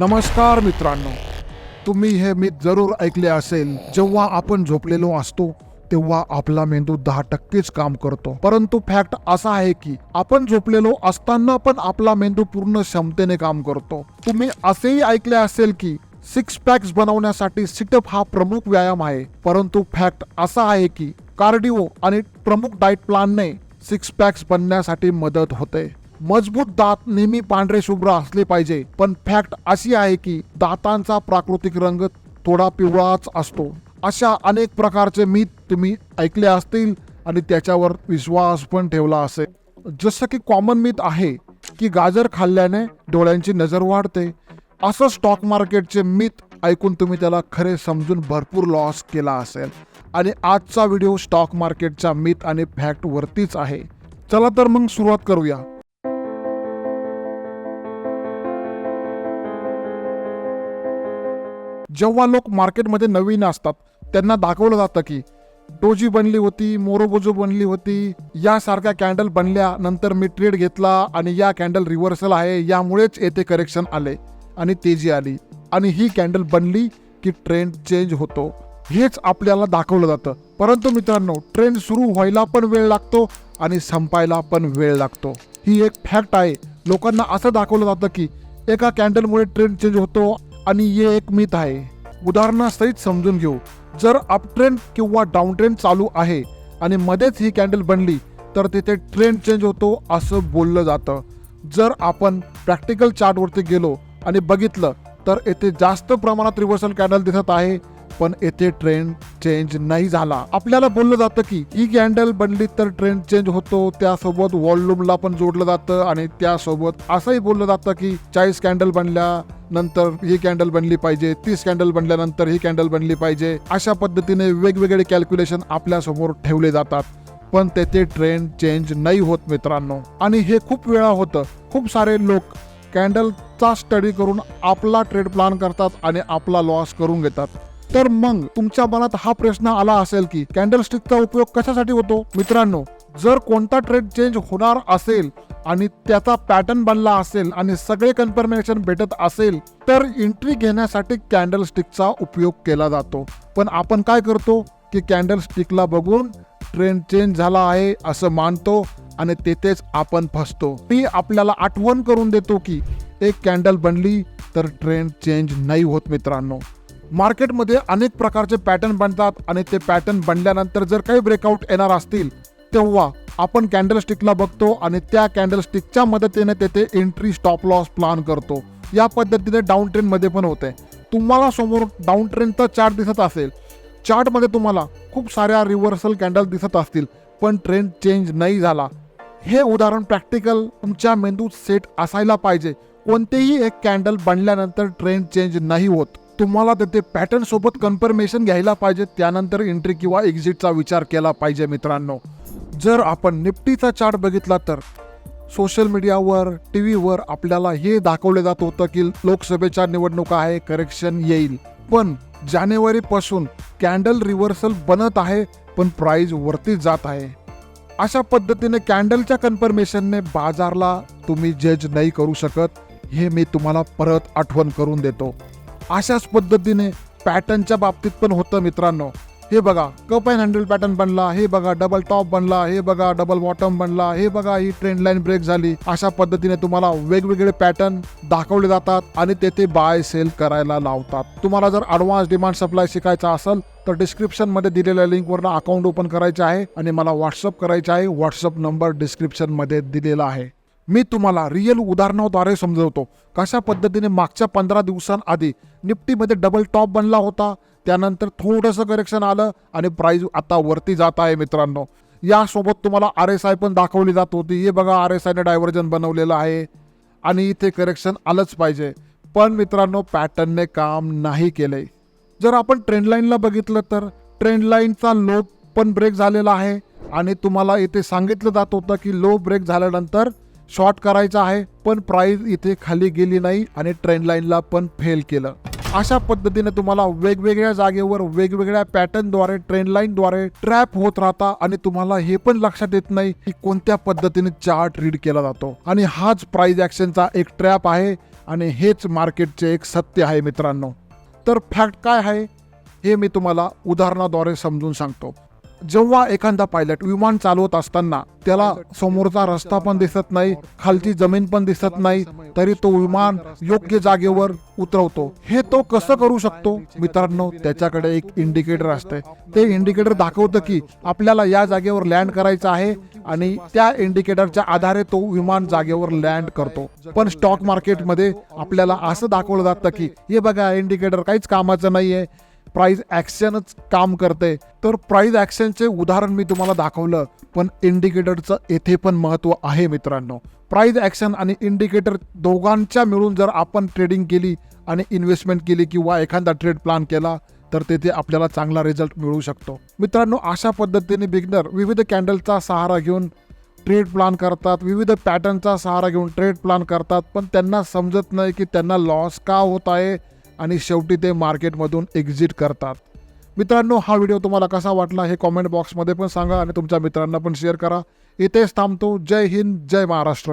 नमस्कार मित्रांनो तुम्ही हे मी जरूर ऐकले असेल जेव्हा आपण झोपलेलो असतो तेव्हा आपला मेंदू दहा टक्केच काम करतो. परंतु फॅक्ट असा आहे की आपण झोपलेलो असताना पण आपला मेंदू पूर्ण क्षमतेने काम करतो. तुम्ही असेही ऐकले असेल की सिक्स पॅक्स बनवण्यासाठी सिटअप हा प्रमुख व्यायाम आहे. परंतु फॅक्ट असा आहे की कार्डिओ आणि प्रमुख डाएट प्लॅनने सिक्स पॅक्स बनण्यासाठी मदत होते. मजबूत दात नेहमी पांढरे शुभ्र असले पाहिजे. पण फॅक्ट अशी आहे की दातांचा प्राकृतिक रंग थोडा पिवळाच असतो. अशा अनेक प्रकारचे मीत तुम्ही ऐकले असतील आणि त्याच्यावर विश्वास पण ठेवला असेल. जसं की कॉमन मीत आहे की गाजर खाल्ल्याने डोळ्यांची नजर वाढते. असं स्टॉक मार्केटचे मीत ऐकून तुम्ही त्याला खरे समजून भरपूर लॉस केला असेल. आणि आजचा व्हिडिओ स्टॉक मार्केटच्या मीत आणि फॅक्ट वरतीच आहे. चला तर मग सुरुवात करूया. जेव्हा लोक मार्केटमध्ये नवीन असतात त्यांना दाखवलं जातं की डोजी बनली होती मोरोबोजो बनली होती यासारख्या कॅन्डल बनल्या नंतर मी ट्रेड घेतला आणि या कॅन्डल रिव्हर्सल आहे यामुळेच येथे करेक्शन आले आणि तेजी आली. आणि ही कॅन्डल बनली की ट्रेंड चेंज होतो. हेच आपल्याला दाखवलं जातं. परंतु मित्रांनो ट्रेंड सुरू व्हायला पण वेळ लागतो आणि संपायला पण वेळ लागतो. ही एक फॅक्ट आहे. लोकांना असं दाखवलं जातं की एका कॅन्डलमुळे ट्रेंड चेंज होतो आणि हे एक मिथ आहे. उदाहरणासहित समजून घेऊ. जर अप ट्रेन किंवा डाऊन ट्रेंड चालू आहे आणि मध्येच ही कॅन्डल बनली तर तिथे ट्रेंड चेंज होतो असं बोललं जातं. जर आपण प्रॅक्टिकल चार्टवरती गेलो आणि बघितलं तर येथे जास्त प्रमाणात रिव्हर्सल कॅन्डल दिसत आहे पण येथे ट्रेंड चेंज नाही झाला. आपल्याला बोललं जातं की ही कॅन्डल बनली तर ट्रेंड चेंज होतो त्यासोबत वॉल्यूमला पण जोडलं जातं आणि त्यासोबत असंही बोललं जातं की चाळीस कॅन्डल बनल्या नंतर ही कॅन्डल बनली पाहिजे तीस कॅन्डल बनल्यानंतर ही कॅन्डल बनली पाहिजे. अशा पद्धतीने वेगवेगळे कॅल्क्युलेशन आपल्यासमोर ठेवले जातात. पण तेथे ट्रेंड चेंज नाही होत मित्रांनो. आणि हे खूप वेळा होतं. खूप सारे लोक कॅन्डलचा स्टडी करून आपला ट्रेड प्लॅन करतात आणि आपला लॉस करून घेतात. तर मग तुमच्या मनात हा प्रश्न आला असेल की कॅन्डल स्टिकचा उपयोग कशासाठी होतो? मित्रांनो जर कोणता ट्रेड चेंज होणार असेल आणि त्याचा पॅटर्न बनला असेल आणि सगळे कन्फर्मेशन भेटत असेल तर एंट्री घेण्यासाठी कॅन्डल स्टिकचा उपयोग केला जातो. पण आपण काय करतो? की कॅन्डल स्टिकला बघून ट्रेंड चेंज झाला आहे असं मानतो आणि तेथेच आपण फसतो. मी आपल्याला आठवण करून देतो की एक कॅन्डल बनली तर ट्रेंड चेंज नाही होत मित्रांनो. मार्केटमध्ये अनेक प्रकारचे पॅटर्न बनतात आणि ते पॅटर्न बनल्यानंतर जर काही ब्रेकआउट येणार असतील तेव्हा आपण कॅन्डलस्टिकला बघतो आणि त्या कॅन्डलस्टिकच्या मदतीने तेथे एंट्री स्टॉप लॉस प्लान करतो. या पद्धतीने डाऊन ट्रेंडमध्ये पण होते तुम्हाला समोर डाऊन ट्रेंडचा चार्ट दिसत असेल. चार्टमध्ये तुम्हाला खूप साऱ्या रिव्हर्सल कॅन्डल दिसत असतील पण ट्रेंड चेंज नाही झाला. हे उदाहरण प्रॅक्टिकल तुमच्या मेंदूत सेट असायला पाहिजे. कोणतेही एक कॅन्डल बनल्यानंतर ट्रेंड चेंज नाही होत. तुम्हाला तेथे पॅटर्न सोबत कन्फर्मेशन घ्यायला पाहिजे त्यानंतर एंट्री किंवा एक्झिटचा विचार केला पाहिजे मित्रांनो. जर आपण निफ्टीचा चार्ट बघितला तर सोशल मीडियावर टी व्हीवर आपल्याला हे दाखवले जात होतं की लोकसभेच्या निवडणुका आहे करेक्शन येईल. पण जानेवारीपासून कॅन्डल रिव्हर्सल बनत आहे पण प्राईज वरती जात आहे. अशा पद्धतीने कॅन्डलच्या कन्फर्मेशनने बाजारला तुम्ही जज नाही करू शकत हे मी तुम्हाला परत आठवण करून देतो. अशाच पद्धतीने पॅटर्नच्या बाबतीत पण होतं मित्रांनो. हे बघा कप अँड हँडल पॅटर्न बनला हे बघा डबल टॉप बनला हे बघा डबल बॉटम बनला हे बघा ही ट्रेंड लाईन ब्रेक झाली. अशा पद्धतीने तुम्हाला वेगवेगळे पॅटर्न दाखवले जातात आणि तेथे बाय सेल करायला लावतात. तुम्हाला जर ॲडव्हान्स डिमांड सप्लाय शिकायचा असेल तर डिस्क्रिप्शनमध्ये दिलेल्या लिंकवरनं अकाउंट ओपन करायचे आहे आणि मला व्हॉट्सअप करायचे आहे. व्हॉट्सअप नंबर डिस्क्रिप्शनमध्ये दिलेला आहे. मी तुम्हाला रिअल उदाहरणाद्वारे समजवतो. कशा पद्धतीने मागच्या पंधरा दिवसांआधी निफ्टीमध्ये डबल टॉप बनला होता त्यानंतर थोडंसं करेक्शन आलं आणि प्राईज आता वरती जात आहे मित्रांनो. यासोबत तुम्हाला आर एस आय पण दाखवली जात होती. हे बघा आर एस आयने डायव्हर्जन बनवलेलं आहे आणि इथे करेक्शन आलंच पाहिजे. पण मित्रांनो पॅटर्नने काम नाही केलंय. जर आपण ट्रेंडलाईनला बघितलं तर ट्रेंडलाईनचा लो पण ब्रेक झालेला आहे. आणि तुम्हाला इथे सांगितलं जात होतं की लो ब्रेक झाल्यानंतर शॉर्ट करायचा आहे पण प्राईज इथे खाली गेली नाही आणि ट्रेंड लाईनला पण फेल केलं. अशा पद्धतीने तुम्हाला वेगवेगळ्या जागेवर वेगवेगळ्या पॅटर्नद्वारे ट्रेंड लाईनद्वारे ट्रॅप होत राहता आणि तुम्हाला हे पण लक्षात येत नाही की कोणत्या पद्धतीने चार्ट रीड केला जातो. आणि हाच प्राईज ॲक्शनचा एक ट्रॅप आहे आणि हेच मार्केटचे एक सत्य आहे मित्रांनो. तर फॅक्ट काय आहे हे मी तुम्हाला उदाहरणाद्वारे समजून सांगतो. जेव्हा एखादा पायलट विमान चालवत असताना त्याला समोरचा रस्ता पण दिसत नाही खालची जमीन पण दिसत नाही तरी तो विमान योग्य जागेवर उतरवतो. हे तो कसं करू शकतो? मित्रांनो त्याच्याकडे एक इंडिकेटर असते. ते इंडिकेटर दाखवतं की आपल्याला या जागेवर लँड करायचं आहे आणि त्या इंडिकेटरच्या आधारे तो विमान जागेवर लँड करतो. पण स्टॉक मार्केटमध्ये आपल्याला असं दाखवलं जातं की हे बघा इंडिकेटर काहीच कामाचं नाहीये. प्राईज ॲक्शनच काम करते. तर प्राईज ॲक्शनचे उदाहरण मी तुम्हाला दाखवलं पण इंडिकेटरचं येथे पण महत्त्व आहे मित्रांनो. प्राईज ॲक्शन आणि इंडिकेटर दोघांच्या मिळून जर आपण ट्रेडिंग केली आणि इन्व्हेस्टमेंट केली किंवा एखादा ट्रेड प्लॅन केला तर तेथे आपल्याला चांगला रिझल्ट मिळू शकतो. मित्रांनो अशा पद्धतीने बिगनर विविध कॅन्डलचा सहारा घेऊन ट्रेड प्लॅन करतात विविध पॅटर्नचा सहारा घेऊन ट्रेड प्लॅन करतात पण त्यांना समजत नाही की त्यांना लॉस का होत आहे आणि शेवटी ते मार्केटमधून एक्झिट करतात. मित्रांनो हा व्हिडिओ तुम्हाला कसा वाटला हे कॉमेंट बॉक्समध्ये पण सांगा आणि तुमच्या मित्रांना पण शेअर करा. इथेच थांबतो. जय हिंद जय महाराष्ट्र.